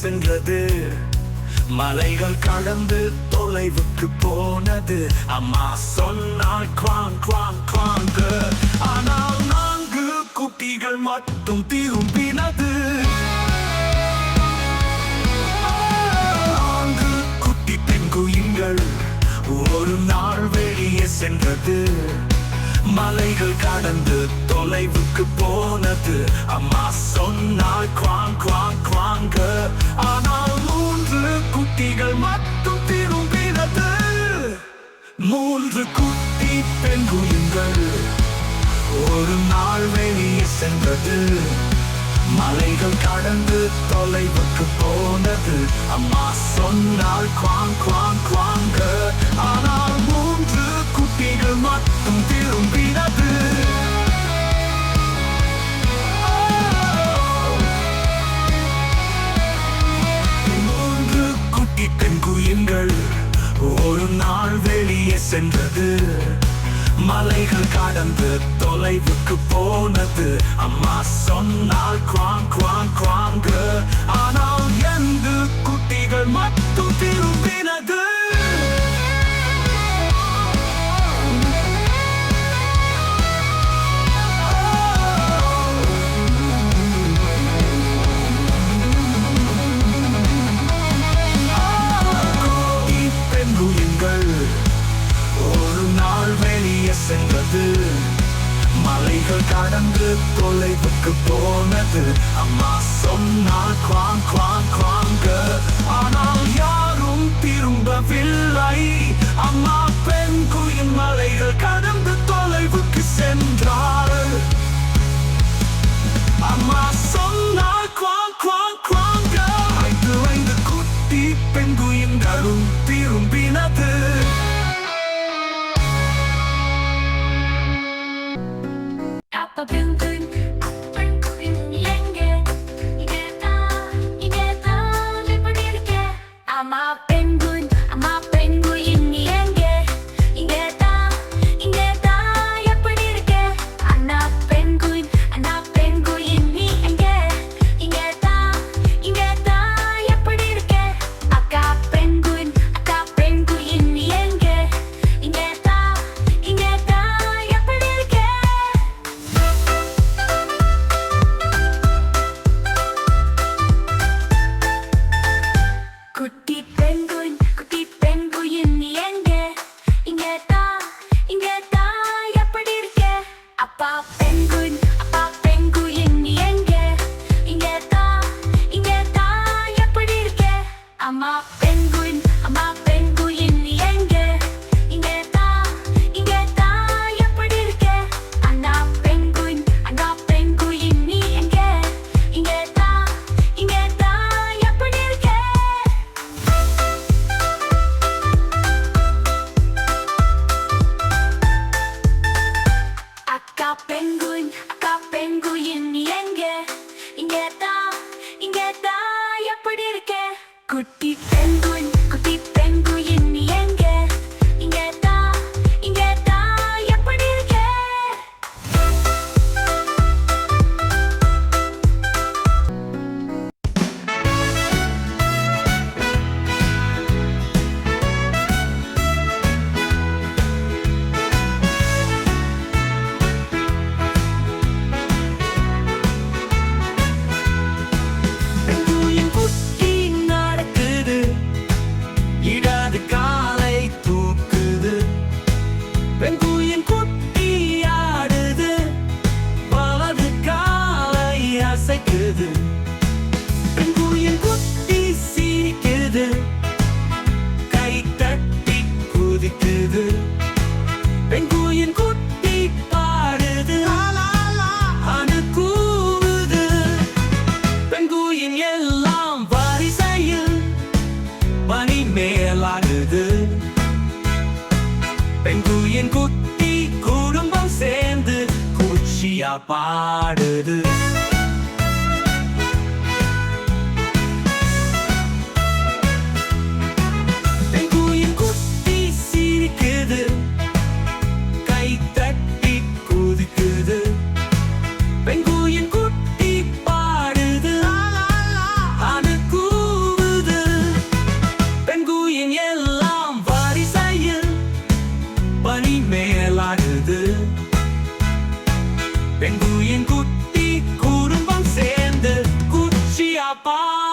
சென்றது. மலைகள் கடந்து தொலைவுக்கு போனது. அம்மா சொன்னால் குவாங் குவாங் குவாங்க. ஆனால் நான்கு குட்டிகள் மட்டும் திரும்பினது. நான்கு குட்டி பெண்குயிங்கள் ஒரு நாள் வெளியே சென்றது. மலைகள் கடந்து தொலைவுக்கு போனது. அம்மா சொன்னால் குவாங் குவாங் குவாங்க. ஆனால் மூன்று குட்டிகள் மட்டும் திரும்பினது. மூன்று குட்டி பெண்குயின்கள் ஒரு நாள் வெளியே சென்றது. மலைகள் கடந்து தொலைவுக்கு போனது. அம்மா சொன்னால் குவாங் குவாங் குவாங்க. ஆனால் மூன்று குட்டிகள் மட்டும் ஒரு நாள் வெளியே சென்றது. மலைகள் கடந்து தொலைவுக்கு போனது. அம்மா சொன்னால் குவாங் குவாங் குவாங்க. ஆனால் எந்த குட்டிகள் மட்டும் மலைகள் தொலைவுக்கு போனது. அம்மா சொன்னால் குவாங் குவாங் குவாங்க. ஆனால் யாரும் திரும்பவில்லை. அம்மா பெண் குயின் மலைகள் கடந்து தொலைவுக்கு சென்றார் அம்மா சொன்னால் குவாங் குவாங் குவாங்க. ஐந்து ஐந்து குட்டி பெண் குயின்களும் திரும்பினது. குட்டி பெங்குயின் பாடுது. Bye.